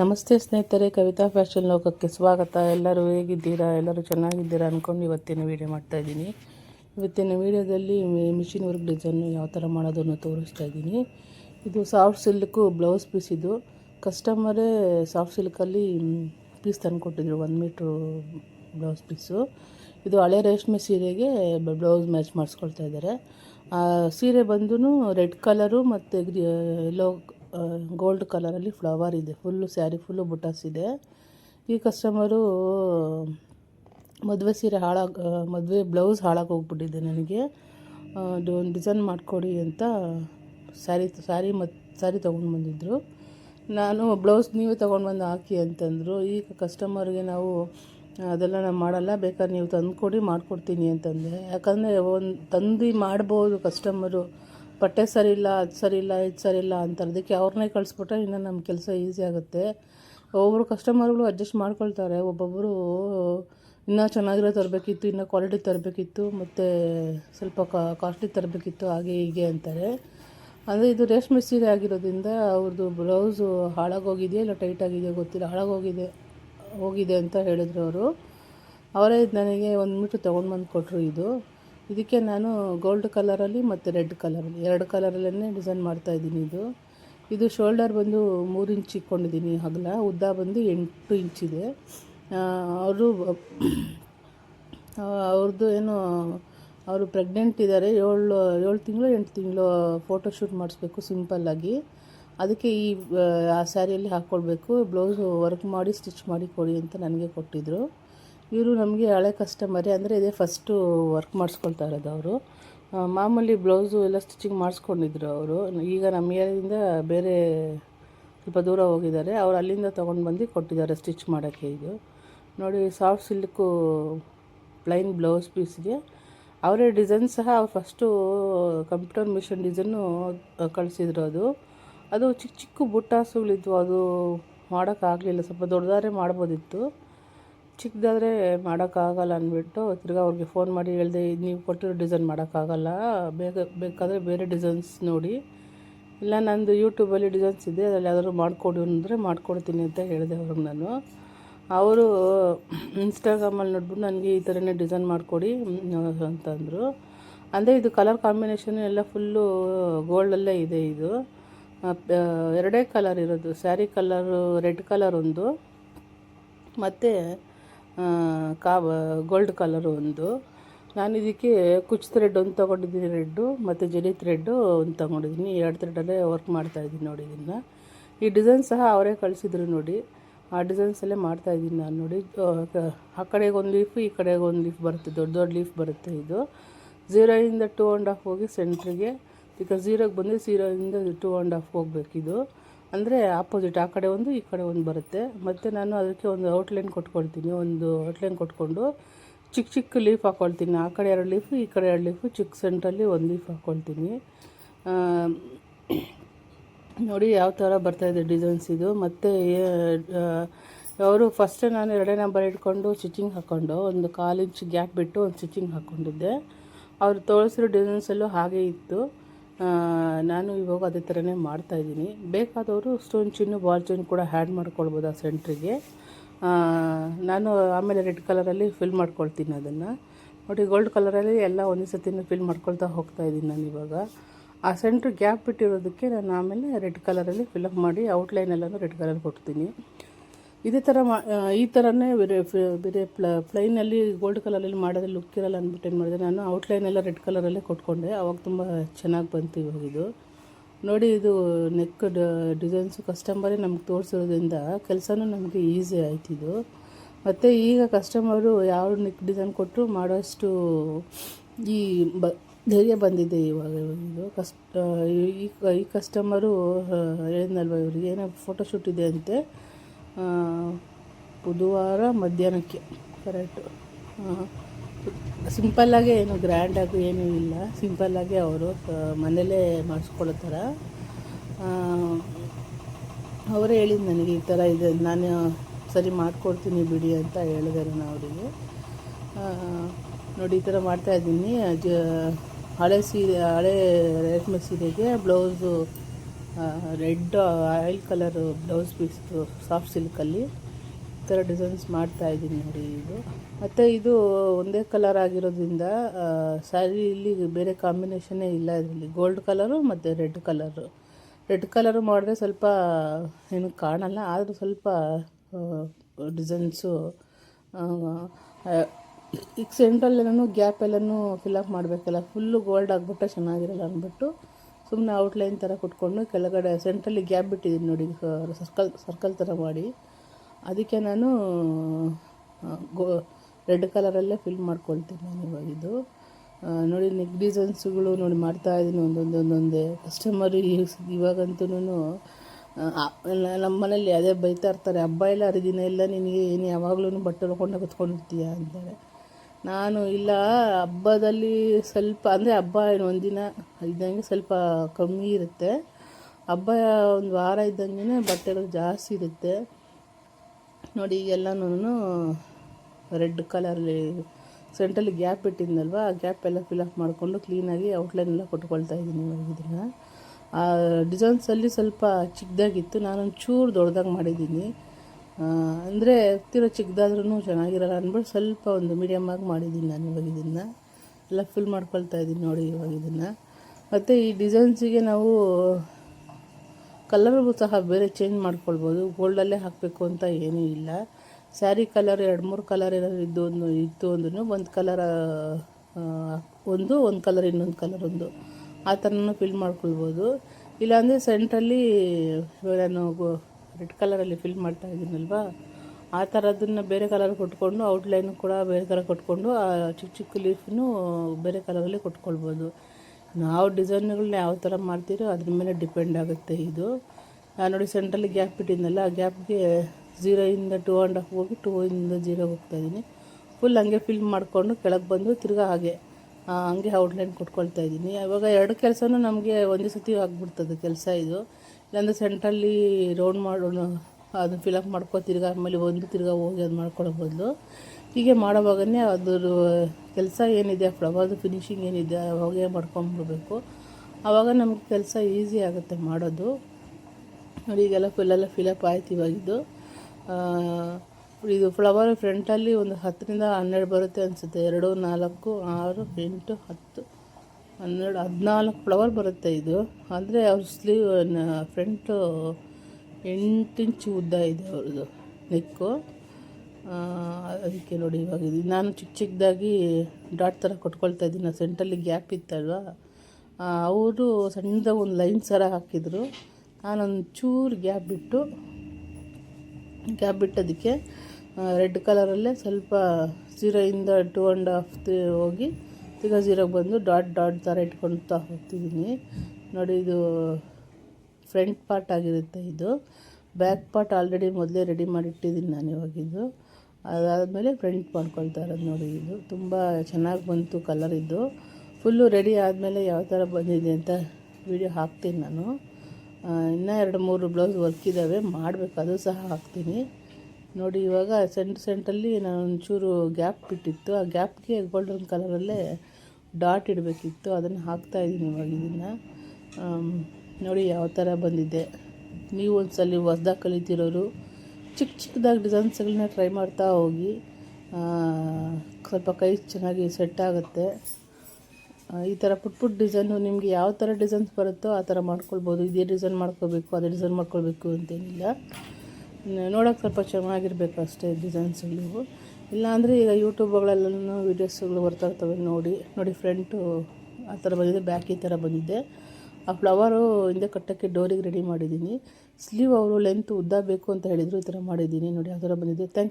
ನಮಸ್ತೆ ಸ್ನೇಹಿತರೆ, ಕವಿತಾ ಫ್ಯಾಷನ್ ಲೋಕಕ್ಕೆ ಸ್ವಾಗತ. ಎಲ್ಲರೂ ಹೇಗಿದ್ದೀರಾ? ಎಲ್ಲರೂ ಚೆನ್ನಾಗಿದ್ದೀರಾ ಅಂದ್ಕೊಂಡು ಇವತ್ತಿನ ವೀಡಿಯೋ ಮಾಡ್ತಾ ಇದ್ದೀನಿ. ಇವತ್ತಿನ ವೀಡಿಯೋದಲ್ಲಿ ಮಿಷಿನ್ ವರ್ಕ್ ಡಿಸೈನು ಯಾವ ಥರ ಮಾಡೋದನ್ನು ತೋರಿಸ್ತಾ ಇದ್ದೀನಿ. ಇದು ಸಾಫ್ಟ್ ಸಿಲ್ಕು ಬ್ಲೌಸ್ ಪೀಸ್ ಇದು. ಕಸ್ಟಮರೇ ಸಾಫ್ಟ್ ಸಿಲ್ಕಲ್ಲಿ ಪೀಸ್ ತಂದುಕೊಟ್ಟಿದ್ರು, ಒಂದು ಮೀಟ್ರು ಬ್ಲೌಸ್ ಪೀಸು. ಇದು ಹಳೆ ರೇಷ್ಮೆ ಸೀರೆಗೆ ಬ್ಲೌಸ್ ಮ್ಯಾಚ್ ಮಾಡಿಸ್ಕೊಳ್ತಾ ಇದ್ದಾರೆ. ಸೀರೆ ಬಂದೂ ರೆಡ್ ಕಲರು ಮತ್ತು ಎಲ್ಲೋ ಗೋಲ್ಡ್ ಕಲರಲ್ಲಿ ಫ್ಲವರ್ ಇದೆ. ಫುಲ್ಲು ಸ್ಯಾರಿ ಫುಲ್ಲು ಬುಟಾಸ್ ಇದೆ. ಈ ಕಸ್ಟಮರು ಮದುವೆ ಸೀರೆ ಹಾಳಾಗಿ ಮದುವೆ ಬ್ಲೌಸ್ ಹಾಳಾಗಿ ಹೋಗ್ಬಿಟ್ಟಿದೆ ನನಗೆ. ಒಂದು ಡಿಸೈನ್ ಮಾಡಿಕೊಡಿ ಅಂತ ಸ್ಯಾರಿ ಸ್ಯಾರಿ ಮತ್ತು ಸ್ಯಾರಿ ತೊಗೊಂಡು ಬಂದಿದ್ದರು ನಾನು ಬ್ಲೌಸ್ ನೀವೇ ತೊಗೊಂಡು ಬಂದು ಹಾಕಿ ಅಂತಂದರು. ಈಗ ಕಸ್ಟಮರ್ಗೆ ನಾವು, ಅದೆಲ್ಲ ನಾನು ಮಾಡಲ್ಲ, ಬೇಕಾದ್ರೆ ನೀವು ತಂದು ಕೊಡಿ ಮಾಡಿಕೊಡ್ತೀನಿ ಅಂತಂದೆ. ಯಾಕಂದರೆ ಒಂದು, ತಂದು ಮಾಡ್ಬೋದು ಕಸ್ಟಮರು ಬಟ್ಟೆ ಸರಿ ಇಲ್ಲ ಅದು ಸರಿ ಇಲ್ಲ ಇದು ಸರಿ ಇಲ್ಲ ಅಂತಾರೆ ಅದಕ್ಕೆ ಅವ್ರನ್ನೇ ಕಳಿಸ್ಬಿಟ್ರೆ ಇನ್ನು ನಮ್ಮ ಕೆಲಸ ಈಸಿ ಆಗುತ್ತೆ. ಒಬ್ಬರು ಕಸ್ಟಮರ್ಗಳು ಅಡ್ಜಸ್ಟ್ ಮಾಡ್ಕೊಳ್ತಾರೆ. ಒಬ್ಬೊಬ್ಬರು ಇನ್ನೂ ಚೆನ್ನಾಗಿರೋ ತರಬೇಕಿತ್ತು, ಇನ್ನೂ ಕ್ವಾಲಿಟಿ ತರಬೇಕಿತ್ತು, ಮತ್ತು ಸ್ವಲ್ಪ ಕಾಸ್ಟ್ಲಿ ತರಬೇಕಿತ್ತು, ಹಾಗೆ ಹೀಗೆ ಅಂತಾರೆ. ಅಂದರೆ ಇದು ರೇಷ್ಮೆ ಸೀರೆ ಆಗಿರೋದ್ರಿಂದ ಅವ್ರದ್ದು ಬ್ಲೌಸು ಹಾಳಾಗೋಗಿದೆಯಾ ಇಲ್ಲ ಟೈಟ್ ಆಗಿದೆಯಾ ಗೊತ್ತಿಲ್ಲ. ಹಾಳಾಗೋಗಿದೆ, ಹೋಗಿದೆ ಅಂತ ಹೇಳಿದ್ರು ಅವರು. ಅವರೇ ನನಗೆ ಒಂದು ಮೀಟ್ರ್ ತೊಗೊಂಡು ಬಂದು ಕೊಟ್ಟರು ಇದು. ಇದಕ್ಕೆ ನಾನು ಗೋಲ್ಡ್ ಕಲರಲ್ಲಿ ಮತ್ತು ರೆಡ್ ಕಲರಲ್ಲಿ ಎರಡು ಕಲರಲ್ಲೇ ಡಿಸೈನ್ ಮಾಡ್ತಾಯಿದ್ದೀನಿ ಇದು. ಇದು ಶೋಲ್ಡರ್ ಬಂದು ಮೂರು ಇಂಚ್ ಇಕ್ಕೊಂಡಿದ್ದೀನಿ ಅಗಲ ಉದ್ದ ಬಂದು ಎಂಟು ಇಂಚಿದೆ ಅವರು ಅವ್ರದ್ದು ಏನು, ಅವರು ಪ್ರೆಗ್ನೆಂಟ್ ಇದ್ದಾರೆ ಏಳು ಏಳು ತಿಂಗಳು, ಎಂಟು ತಿಂಗಳು ಫೋಟೋ ಶೂಟ್ ಮಾಡಿಸ್ಬೇಕು ಸಿಂಪಲ್ಲಾಗಿ ಅದಕ್ಕೆ ಈ, ಆ ಸ್ಯಾರಿಯಲ್ಲಿ ಹಾಕ್ಕೊಳ್ಬೇಕು ಬ್ಲೌಸು ವರ್ಕ್ ಮಾಡಿ ಸ್ಟಿಚ್ ಮಾಡಿ ಕೊಡಿ ಅಂತ ನನಗೆ ಕೊಟ್ಟಿದ್ದರು ಇವರು ನಮಗೆ ಹಳೆ ಕಸ್ಟಮರೇ ಅಂದರೆ ಇದೇ ಫಸ್ಟು ವರ್ಕ್ ಮಾಡಿಸ್ಕೊಳ್ತಾ ಇರೋದು ಅವರು. ಮಾಮೂಲಿ ಬ್ಲೌಸು ಎಲ್ಲ ಸ್ಟಿಚಿಂಗ್ ಮಾಡಿಸ್ಕೊಂಡಿದ್ರು ಅವರು. ಈಗ ನಮ್ಮ ಏರಿಯಿಂದ ಬೇರೆ ಸ್ವಲ್ಪ ದೂರ ಹೋಗಿದ್ದಾರೆ. ಅವ್ರು ಅಲ್ಲಿಂದ ತೊಗೊಂಡು ಬಂದು ಕೊಟ್ಟಿದ್ದಾರೆ ಸ್ಟಿಚ್ ಮಾಡೋಕ್ಕೆ ಇದು. ನೋಡಿ ಸಾಫ್ಟ್ ಸಿಲ್ಕು ಪ್ಲೈನ್ ಬ್ಲೌಸ್ ಪೀಸ್ಗೆ ಅವರೇ ಡಿಸೈನ್ ಸಹ ಫಸ್ಟು ಕಂಪ್ಯೂಟರ್ ಮಿಷನ್ ಡಿಸೈನು ಕಳಿಸಿದ್ರು ಅದು. ಅದು ಚಿಕ್ಕ ಚಿಕ್ಕ ಬುಟ್ಟಾಸುಗಳಿದ್ವು. ಅದು ಮಾಡೋಕ್ಕಾಗಲಿಲ್ಲ ಸ್ವಲ್ಪ ದೊಡ್ಡದಾದ್ರೆ ಮಾಡ್ಬೋದಿತ್ತು. ಚಿಕ್ಕದಾದ್ರೆ ಮಾಡೋಕ್ಕಾಗಲ್ಲ ಅಂದ್ಬಿಟ್ಟು ತಿರ್ಗಿ ಅವ್ರಿಗೆ ಫೋನ್ ಮಾಡಿ ಹೇಳಿದೆ, ನೀವು ಕೊಟ್ಟಿರೋ ಡಿಸೈನ್ ಮಾಡೋಕ್ಕಾಗಲ್ಲ, ಬೇಗ, ಬೇಕಾದರೆ ಬೇರೆ ಡಿಸೈನ್ಸ್ ನೋಡಿ. ಇಲ್ಲ, ನಂದು ಯೂಟ್ಯೂಬಲ್ಲಿ ಡಿಸೈನ್ಸ್ ಇದೆ, ಅದರಲ್ಲಿ ಯಾವ್ದಾದ್ರು ಮಾಡಿಕೊಡು ಅಂದರೆ ಮಾಡಿಕೊಡ್ತೀನಿ ಅಂತ ಹೇಳಿದೆ ಅವ್ರಿಗೆ ನಾನು ಅವರು ಇನ್ಸ್ಟಾಗ್ರಾಮಲ್ಲಿ ನೋಡ್ಬಿಟ್ಟು, ನನಗೆ ಈ ಥರನೇ ಡಿಸೈನ್ ಮಾಡಿಕೊಡಿ ಅಂತಂದರು ಅಂದರೆ. ಇದು ಕಲರ್ ಕಾಂಬಿನೇಷನ್ ಎಲ್ಲ ಫುಲ್ಲು ಗೋಲ್ಡಲ್ಲೇ ಇದೆ ಇದು. ಎರಡೇ ಕಲರ್ ಇರೋದು ಸ್ಯಾರಿ ಕಲರು ರೆಡ್ ಕಲರ್ ಒಂದು. ಮತ್ತು ಕಾ ಗೋಲ್ಡ್ ಕಲರು ಒಂದು. ನಾನು ಇದಕ್ಕೆ ಕುಚ್ ಥ್ರೆಡ್ ಒಂದು ತೊಗೊಂಡಿದ್ದೀನಿ ರೆಡ್ಡು ಮತ್ತು ಜಲಿ ಥ್ರೆಡ್ಡು ಒಂದು ತೊಗೊಂಡಿದ್ದೀನಿ. ಎರಡು ಥ್ರೆಡಲ್ಲೇ ವರ್ಕ್ ಮಾಡ್ತಾಯಿದ್ದೀನಿ ನೋಡಿ ಇದನ್ನು ಈ ಡಿಸೈನ್ ಸಹ ಅವರೇ ಕಳಿಸಿದ್ರು ನೋಡಿ. ಆ ಡಿಸೈನ್ಸಲ್ಲೇ ಮಾಡ್ತಾಯಿದ್ದೀನಿ ನಾನು ನೋಡಿ. ಆ ಕಡೆಗೆ ಒಂದು ಲೀಫು ಈ ಕಡೆಗೆ ಒಂದು ಲೀಫ್ ಬರುತ್ತೆ, ದೊಡ್ಡ ದೊಡ್ಡ ಲೀಫ್ ಬರುತ್ತೆ ಇದು. ಝೀರೋಯಿಂದ ಟೂ ಆ್ಯಂಡ್ ಹಾಫ್ ಹೋಗಿ ಸೆಂಟ್ರಿಗೆ ಈಗ ಝೀರೋಗೆ ಬಂದರೆ ಝೀರೋಯಿಂದ ಟೂ ಆ್ಯಂಡ್ ಹಾಫ್ ಹೋಗಬೇಕಿದು. ಅಂದರೆ ಆಪೋಸಿಟ್ ಆ ಕಡೆ ಒಂದು, ಈ ಕಡೆ ಒಂದು ಬರುತ್ತೆ. ಮತ್ತು ನಾನು ಅದಕ್ಕೆ ಒಂದು ಔಟ್ಲೈನ್ ಕೊಟ್ಕೊಳ್ತೀನಿ. ಒಂದು ಔಟ್ಲೈನ್ ಕೊಟ್ಕೊಂಡು ಚಿಕ್ಕ ಚಿಕ್ಕ ಲೀಫ್ ಹಾಕ್ಕೊಳ್ತೀನಿ ಆ ಕಡೆ ಎರಡು ಲೀಫು ಈ ಕಡೆ ಎರಡು ಲೀಫು ಚಿಕ್ಕ ಸೆಂಟ್ರಲ್ಲಿ ಒಂದು ಲೀಫ್ ಹಾಕ್ಕೊಳ್ತೀನಿ ನೋಡಿ ಯಾವ ಥರ ಬರ್ತಾಯಿದೆ ಡಿಸೈನ್ಸ್ ಇದು. ಮತ್ತು ಅವರು ಫಸ್ಟೇ ನಾನು ಎರಡೇ ನಂಬರ್ ಇಟ್ಕೊಂಡು ಸ್ಟಿಚಿಂಗ್ ಹಾಕ್ಕೊಂಡು ಒಂದು ಕಾಲು ಇಂಚ್ ಗ್ಯಾಪ್ ಬಿಟ್ಟು ಒಂದು ಸ್ಟಿಚಿಂಗ್ ಹಾಕ್ಕೊಂಡಿದ್ದೆ ಅವರು ತೋರಿಸಿರೋ ಡಿಸೈನ್ಸಲ್ಲೂ ಹಾಗೆ ಇತ್ತು. ನಾನು ಇವಾಗ ಅದೇ ಥರನೇ ಮಾಡ್ತಾಯಿದ್ದೀನಿ ಬೇಕಾದವರು ಸ್ಟೋನ್ ಚಿನ್ನು ಬಾಲ್ ಚೈನ್ ಕೂಡ ಹ್ಯಾಡ್ ಮಾಡ್ಕೊಳ್ಬೋದು ಆ ಸೆಂಟ್ರಿಗೆ ನಾನು ಆಮೇಲೆ ರೆಡ್ ಕಲರಲ್ಲಿ ಫಿಲ್ ಮಾಡ್ಕೊಳ್ತೀನಿ ಅದನ್ನು. ನೋಡಿ ಗೋಲ್ಡ್ ಕಲರಲ್ಲಿ ಎಲ್ಲ ಒಂದೇ ಸತಿನೂ ಫಿಲ್ ಮಾಡ್ಕೊಳ್ತಾ ಹೋಗ್ತಾ ಇದ್ದೀನಿ ನಾನು ಇವಾಗ. ಆ ಸೆಂಟ್ರ್ ಗ್ಯಾಪ್ ಬಿಟ್ಟಿರೋದಕ್ಕೆ ನಾನು ಆಮೇಲೆ ರೆಡ್ ಕಲರಲ್ಲಿ ಅಪ್ ಮಾಡಿ ಔಟ್ಲೈನ್ ಎಲ್ಲನೂ ರೆಡ್ ಕಲರ್ ಕೊಡ್ತೀನಿ. ಇದೇ ಥರ ಮಾ ಈ ಥರನೇ ಬೇರೆ ಬೇರೆ ಪ್ಲ ಪ್ಲೈನಲ್ಲಿ ಗೋಲ್ಡ್ ಕಲರಲ್ಲಿ ಮಾಡಿದ್ರೆ ಲುಕ್ ಇರಲ್ಲ ಅಂದ್ಬಿಟ್ಟು ಏನು ಮಾಡಿದೆ? ನಾನು ಔಟ್ಲೈನ್ ಎಲ್ಲ ರೆಡ್ ಕಲರಲ್ಲೇ ಕೊಟ್ಕೊಂಡೆ. ಅವಾಗ ತುಂಬ ಚೆನ್ನಾಗಿ ಬಂತು ಇವಾಗ ಇದು. ನೋಡಿ ಇದು ನೆಕ್ ಡಿಸೈನ್ಸು ಕಸ್ಟಮರೇ ನಮ್ಗೆ ತೋರಿಸೋದ್ರಿಂದ ಕೆಲಸನೂ ನಮಗೆ ಈಸಿ ಆಯ್ತಿದು ಮತ್ತು ಈಗ ಕಸ್ಟಮರು ಯಾವ ನೆಕ್ ಡಿಸೈನ್ ಕೊಟ್ಟರು ಮಾಡೋಷ್ಟು ಈ ಬ, ಧೈರ್ಯ ಬಂದಿದೆ ಇವಾಗ ಇದು. ಕಸ್ಟ ಈ ಈ ಕಸ್ಟಮರು ಹೇಳಿದ್ನಲ್ವ ಇವ್ರಿಗೆ? ಏನೋ ಫೋಟೋಶೂಟ್ ಇದೆ ಅಂತೆ. ಬುಧವಾರ ಮಧ್ಯಾಹ್ನಕ್ಕೆ ಕರೆಕ್ಟು ಸಿಂಪಲ್ಲಾಗೆ ಏನು ಗ್ರ್ಯಾಂಡಾಗಿ ಏನೂ ಇಲ್ಲ. ಸಿಂಪಲ್ಲಾಗೆ ಅವರು ಮನೇಲೇ ಮಾಡಿಸ್ಕೊಳ್ಳೋ ಥರ ಅವರೇ ಹೇಳಿದ್ದು ನನಗೆ ಈ ಥರ ಇದೆ, ನಾನು ಸರಿ ಮಾಡಿಕೊಡ್ತೀನಿ ಬಿಡಿ ಅಂತ ಹೇಳಿದೆ ನಾನು ಅವರಿಗೆ. ನೋಡಿ, ಈ ಥರ ಮಾಡ್ತಾಯಿದ್ದೀನಿ ಜ, ಹಳೆ ಸೀರೆ, ಹಳೆ ರೇಷ್ಮೆ ಸೀರೆಗೆ blouse red, oil colour blouse piece, soft ಸಿಲ್ಕಲ್ಲಿ ಈ ಥರ ಡಿಸೈನ್ಸ್ ಮಾಡ್ತಾ ಇದ್ದೀನಿ ನೋಡಿ ಇದು. ಮತ್ತು ಇದು ಒಂದೇ ಕಲರ್ ಆಗಿರೋದ್ರಿಂದ ಸ್ಯಾರಿಲಿ ಬೇರೆ ಕಾಂಬಿನೇಷನ್ನೇ ಇಲ್ಲ ಇದರಲ್ಲಿ. ಗೋಲ್ಡ್ ಕಲರು ಮತ್ತು ರೆಡ್ ಕಲರು ರೆಡ್ ಕಲರು ಮಾಡಿದ್ರೆ ಸ್ವಲ್ಪ ಏನು ಕಾಣಲ್ಲ, ಆದರೂ ಸ್ವಲ್ಪ ಡಿಸೈನ್ಸು ಈಗ ಸೆಂಟ್ರಲ್ಲೆಲ್ಲೂ ಗ್ಯಾಪ್ ಎಲ್ಲನೂ ಅಪ್ ಮಾಡಬೇಕಲ್ಲ. ಫುಲ್ಲು ಗೋಲ್ಡ್ ಆಗಿಬಿಟ್ರೆ ಚೆನ್ನಾಗಿರಲ್ಲ ಅಂದ್ಬಿಟ್ಟು. ಸುಮ್ಮನೆ ಔಟ್ಲೈನ್ ಥರ ಕೊಟ್ಕೊಂಡು ಕೆಳಗಡೆ ಸೆಂಟ್ರಲ್ಲಿ ಗ್ಯಾಪ್ ಬಿಟ್ಟಿದ್ದೀನಿ ನೋಡಿ ಸರ್ಕಲ್ ಸರ್ಕಲ್ ಥರ ಮಾಡಿ. ಅದಕ್ಕೆ ನಾನು ಗೋ ರೆಡ್ ಕಲರಲ್ಲೇ ಫಿಲ್ ಮಾಡ್ಕೊಳ್ತೀನಿ ನಾನು ಇವಾಗಿದ್ದು ನೋಡಿ ನೆಕ್ ಡಿಸೈನ್ಸ್ಗಳು ನೋಡಿ ಮಾಡ್ತಾ ಇದ್ದೀನಿ ಒಂದೊಂದು, ಒಂದೊಂದೇ. ಕಸ್ಟಮರು ಇವಾಗಂತೂ ನಮ್ಮ ಮನೇಲಿ ಅದೇ ಬೈತಾ ಇರ್ತಾರೆ ಹಬ್ಬ ಎಲ್ಲ ಹರಿದಿನ ಎಲ್ಲ ನಿನಗೆ ಏನು ಯಾವಾಗಲೂ ಬಟ್ಟೆ ಹೊಲ್ಕೊಂಡೆ ಕೂತ್ಕೊಂಡಿರ್ತೀಯ? ಅಂತಾರೆ. ನಾನು ಇಲ್ಲ, ಹಬ್ಬದಲ್ಲಿ ಸ್ವಲ್ಪ, ಅಂದರೆ ಹಬ್ಬ ಏನು, ಒಂದಿನ ಇದ್ದಂಗೆ ಸ್ವಲ್ಪ ಕಮ್ಮಿ ಇರುತ್ತೆ. ಹಬ್ಬ ಒಂದು ವಾರ ಇದ್ದಂಗೆ ಬಟ್ಟೆಗಳು ಜಾಸ್ತಿ ಇರುತ್ತೆ. ನೋಡಿ ಈಗೆಲ್ಲನೂ ರೆಡ್ ಕಲರಲ್ಲಿ ಸೆಂಟ್ರಲ್ಲಿ ಗ್ಯಾಪ್ ಇಟ್ಟಿದ್ದಲ್ವ ಆ ಗ್ಯಾಪ್ ಎಲ್ಲ ಫಿಲಪ್ ಮಾಡಿಕೊಂಡು ಕ್ಲೀನಾಗಿ ಔಟ್ಲೈನ್ ಎಲ್ಲ ಕೊಟ್ಕೊಳ್ತಾ ಇದ್ದೀನಿ ಇವಾಗ ಇದನ್ನು. ಆ ಡಿಸೈನ್ಸಲ್ಲಿ ಸ್ವಲ್ಪ ಚಿಕ್ಕದಾಗಿತ್ತು, ನಾನೊಂದು ಚೂರು ದೊಡ್ಡದಾಗಿ ಮಾಡಿದ್ದೀನಿ. ಅಂದರೆ ಹತ್ತಿರ ಚಿಕ್ಕದಾದ್ರೂ ಚೆನ್ನಾಗಿರಲ್ಲ ಅಂದ್ಬಿಟ್ಟು ಸ್ವಲ್ಪ ಒಂದು ಮೀಡಿಯಮ್ ಆಗಿ ಮಾಡಿದ್ದೀನಿ ನಾನು ಇವಾಗ ಇದನ್ನು. ಎಲ್ಲ ಫಿಲ್ ಮಾಡ್ಕೊಳ್ತಾ ಇದ್ದೀನಿ ನೋಡಿ ಇವಾಗ ಇದನ್ನು. ಮತ್ತು ಈ ಡಿಸೈನ್ಸಿಗೆ ನಾವು ಕಲರ್ಗೂ ಸಹ ಬೇರೆ ಚೇಂಜ್ ಮಾಡ್ಕೊಳ್ಬೋದು. ಗೋಲ್ಡಲ್ಲೇ ಹಾಕಬೇಕು ಅಂತ ಏನೂ ಇಲ್ಲ. ಸ್ಯಾರಿ ಕಲರ್ ಎರಡು ಮೂರು ಕಲರ್ ಏನಾದರೂ ಇದ್ದು ಒಂದು, ಇತ್ತು ಅಂದ್ರೂ ಒಂದು ಕಲರ್ ಒಂದು ಒಂದು ಕಲರ್ ಇನ್ನೊಂದು ಕಲರ್ ಒಂದು. ಆ ಥರನೂ ಫಿಲ್ ಮಾಡ್ಕೊಳ್ಬೋದು. ಇಲ್ಲಾಂದರೆ ಸೆಂಟ್ರಲ್ಲಿ ನಾನು ರೆಡ್ ಕಲರಲ್ಲಿ ಫಿಲ್ ಮಾಡ್ತಾ ಇದ್ದೀನಲ್ವಾ? ಆ ಥರದನ್ನು ಬೇರೆ ಕಲರ್ ಕೊಟ್ಕೊಂಡು ಔಟ್ಲೈನ್ ಕೂಡ ಬೇರೆ ಥರ ಕೊಟ್ಕೊಂಡು ಆ ಚಿಕ್ಕ ಚಿಕ್ಕ ಲೀಫನ್ನು ಬೇರೆ ಕಲರಲ್ಲಿ ಕೊಟ್ಕೊಳ್ಬೋದು. ನಾವು ಡಿಸೈನ್ಗಳನ್ನ ಯಾವ ಥರ ಮಾಡ್ತೀರೋ ಅದ್ರ ಮೇಲೆ ಡಿಪೆಂಡ್ ಆಗುತ್ತೆ ಇದು. ನೋಡಿ ಸೆಂಟ್ರಲ್ಲಿ ಗ್ಯಾಪ್ ಇಟ್ಟಿದ್ದೆನಲ್ಲ ಆ ಗ್ಯಾಪ್ಗೆ ಝೀರೋಯಿಂದ ಟೂ ಆ್ಯಂಡ್ ಹಾಫ್ ಹೋಗಿ ಟೂ ಇಂದ ಹೋಗ್ತಾ ಹೋಗ್ತಾಯಿದ್ದೀನಿ ಫುಲ್ ಹಂಗೆ ಫಿಲ್ ಮಾಡಿಕೊಂಡು ಕೆಳಗೆ ಬಂದು ತಿರ್ಗಾ ಹಾಗೆ ಹಂಗೆ ಔಟ್ಲೈನ್ ಕೊಟ್ಕೊಳ್ತಾ ಇದ್ದೀನಿ ಇವಾಗ ಎರಡು ಕೆಲಸನೂ ನಮಗೆ ಒಂದೇ ಸತಿ ಆಗ್ಬಿಡ್ತದೆ ಕೆಲಸ ಇದು. ಇಲ್ಲಾಂದರೆ ಸೆಂಟ್ರಲ್ಲಿ ರೌಂಡ್ ಮಾಡೋಣ ಅದನ್ನ ಫಿಲಪ್ ಮಾಡ್ಕೊ, ತಿರ್ಗಿ ಆಮೇಲೆ ಒಂದು ತಿರ್ಗಾ ಹೋಗಿ ಅದು ಮಾಡ್ಕೊಳ್ಳೋ ಬದಲು ಹೀಗೆ ಮಾಡೋವಾಗನೇ ಅದ್ರ ಕೆಲಸ ಏನಿದೆ, ಫ್ಲವರ್ದು ಫಿನಿಶಿಂಗ್ ಏನಿದೆ, ಅವಾಗೇ ಮಾಡ್ಕೊಂಬಿಡ್ಬೇಕು. ಆವಾಗ ನಮಗೆ ಕೆಲಸ ಈಸಿ ಆಗುತ್ತೆ ಮಾಡೋದು. ನೋಡಿ, ಈಗೆಲ್ಲ ಫುಲ್ಲೆಲ್ಲ ಫಿಲಪ್ ಆಯ್ತು ಇವಾಗಿದ್ದು ಇದು. ಫ್ಲವರ್ ಫ್ರಂಟಲ್ಲಿ ಒಂದು ಹತ್ತರಿಂದ ಹನ್ನೆರಡು ಬರುತ್ತೆ ಅನಿಸುತ್ತೆ. ಎರಡು, ನಾಲ್ಕು, ಆರು, ಎಂಟು, ಹತ್ತು. ಹನ್ನೆರಡು, ಹದಿನಾಲ್ಕು ಫ್ಲವರ್ ಬರುತ್ತೆ ಇದು. ಅಂದರೆ ಅವ್ರ ಸ್ಲೀವ್ ಫ್ರಂಟು ಎಂಟು ಇಂಚು ಉದ್ದ ಇದೆ ಅವ್ರದ್ದು ನೆಕ್ಕು ಅದಕ್ಕೆ ನೋಡಿ ಇವಾಗ ಇದು. ನಾನು ಚಿಕ್ಕ ಚಿಕ್ಕದಾಗಿ ಡಾಟ್ ಥರ ಕೊಟ್ಕೊಳ್ತಾ ಇದ್ದೀನಿ. ಸೆಂಟಲ್ಲಿ ಗ್ಯಾಪ್ ಇತ್ತಲ್ವ? ಅವರು ಸಣ್ಣದ ಒಂದು ಲೈನ್ ಸರ ಹಾಕಿದರು. ನಾನೊಂದು ಚೂರು ಗ್ಯಾಪ್ ಬಿಟ್ಟು ಗ್ಯಾಪ್ ಬಿಟ್ಟದಕ್ಕೆ ರೆಡ್ ಕಲರಲ್ಲೇ ಸ್ವಲ್ಪ ಝೀರೋಯಿಂದ ಟೂ ಆ್ಯಂಡ್ ಹಾಫ್ ಹೋಗಿ ತಿರ್ಗಾ ಜೀರೋಗೆ ಬಂದು ಡಾಟ್ ಡಾಟ್ ಥರ ಇಟ್ಕೊಳ್ತಾ ಹೋಗ್ತಿದ್ದೀನಿ ನೋಡಿ ಇದು ಫ್ರಂಟ್ ಪಾರ್ಟ್ ಆಗಿರುತ್ತೆ ಇದು. ಬ್ಯಾಕ್ ಪಾರ್ಟ್ ಆಲ್ರೆಡಿ ಮೊದಲೇ ರೆಡಿ ಮಾಡಿಟ್ಟಿದ್ದೀನಿ ನಾನು ಇವಾಗಿದ್ದು ಅದಾದಮೇಲೆ ಫ್ರಂಟ್ ಮಾಡ್ಕೊಳ್ತಾ ಇರೋದು ನೋಡಿ ಇದು. ತುಂಬ ಚೆನ್ನಾಗಿ ಬಂತು ಕಲರ್ ಇದು. ಫುಲ್ಲು ರೆಡಿ ಆದಮೇಲೆ ಯಾವ ಥರ ಬಂದಿದೆ ಅಂತ ವಿಡಿಯೋ ಹಾಕ್ತೀನಿ ನಾನು. ಇನ್ನೂ ಎರಡು ಮೂರು ಬ್ಲೌಸ್ ವರ್ಕ್ ಇದ್ದಾವೆ ಮಾಡಬೇಕು ಅದು ಸಹ ಹಾಕ್ತೀನಿ. ನೋಡಿ ಇವಾಗ ಸೆಂಟ್ ಸೆಂಟಲ್ಲಿ ನಾನು ಒಂಚೂರು ಗ್ಯಾಪ್ ಬಿಟ್ಟಿತ್ತು. ಆ ಗ್ಯಾಪ್ಗೆ ಗೋಲ್ಡನ್ ಕಲರಲ್ಲೇ ಡಾಟ್ ಇಡಬೇಕಿತ್ತು. ಅದನ್ನು ಹಾಕ್ತಾ ಇದ್ದೀನಿ ಇವಾಗ ಇದನ್ನು. ನೋಡಿ ಯಾವ ಥರ ಬಂದಿದೆ. ನೀವು ಒಂದು ಸಲ ಹೊಸ್ದಾಗ ಕಲಿತಿರೋರು ಚಿಕ್ಕ ಚಿಕ್ಕದಾಗಿ ಡಿಸೈನ್ಸ್ಗಳನ್ನ ಟ್ರೈ ಮಾಡ್ತಾ ಹೋಗಿ ಸ್ವಲ್ಪ ಕೈ ಚೆನ್ನಾಗಿ ಸೆಟ್ ಆಗುತ್ತೆ. ಈ ಥರ ಪುಟ್ ಪುಟ್ ಡಿಸೈನು ನಿಮಗೆ ಯಾವ ಥರ ಡಿಸೈನ್ಸ್ ಬರುತ್ತೋ ಆ ಥರ ಮಾಡ್ಕೊಳ್ಬೋದು. ಇದೇ ಡಿಸೈನ್ ಮಾಡ್ಕೋಬೇಕು, ಅದೇ ಡಿಸೈನ್ ಮಾಡ್ಕೊಳ್ಬೇಕು ಅಂತೇನಿಲ್ಲ. ನೋಡೋಕೆ ಸ್ವಲ್ಪ ಚೆನ್ನಾಗಿರ್ಬೇಕು ಅಷ್ಟೇ ಡಿಸೈನ್ಸ್ಗಳು ಇಲ್ಲಾಂದರೆ ಈಗ ಯೂಟ್ಯೂಬ್ಗಳಲ್ಲೂ ವೀಡಿಯೋಸ್ಗಳು ಬರ್ತಾ ಇರ್ತವೆ ನೋಡಿ. ನೋಡಿ ಫ್ರಂಟು ಆ ಥರ ಬಂದಿದೆ ಬ್ಯಾಕ್ ಈ ಥರ ಬಂದಿದೆ. ಆ ಫ್ಲವರು ಹಿಂದೆ ಕಟ್ಟೋಕ್ಕೆ ಡೋರಿಗೆ ರೆಡಿ ಮಾಡಿದ್ದೀನಿ. ಸ್ಲೀವ್ ಅವರು ಲೆಂತ್ ಉದ್ದ ಬೇಕು ಅಂತ ಹೇಳಿದರು ಈ ಥರ ಮಾಡಿದ್ದೀನಿ. ನೋಡಿ, ಆ ಥರ ಬಂದಿದೆ. ಥ್ಯಾಂಕ್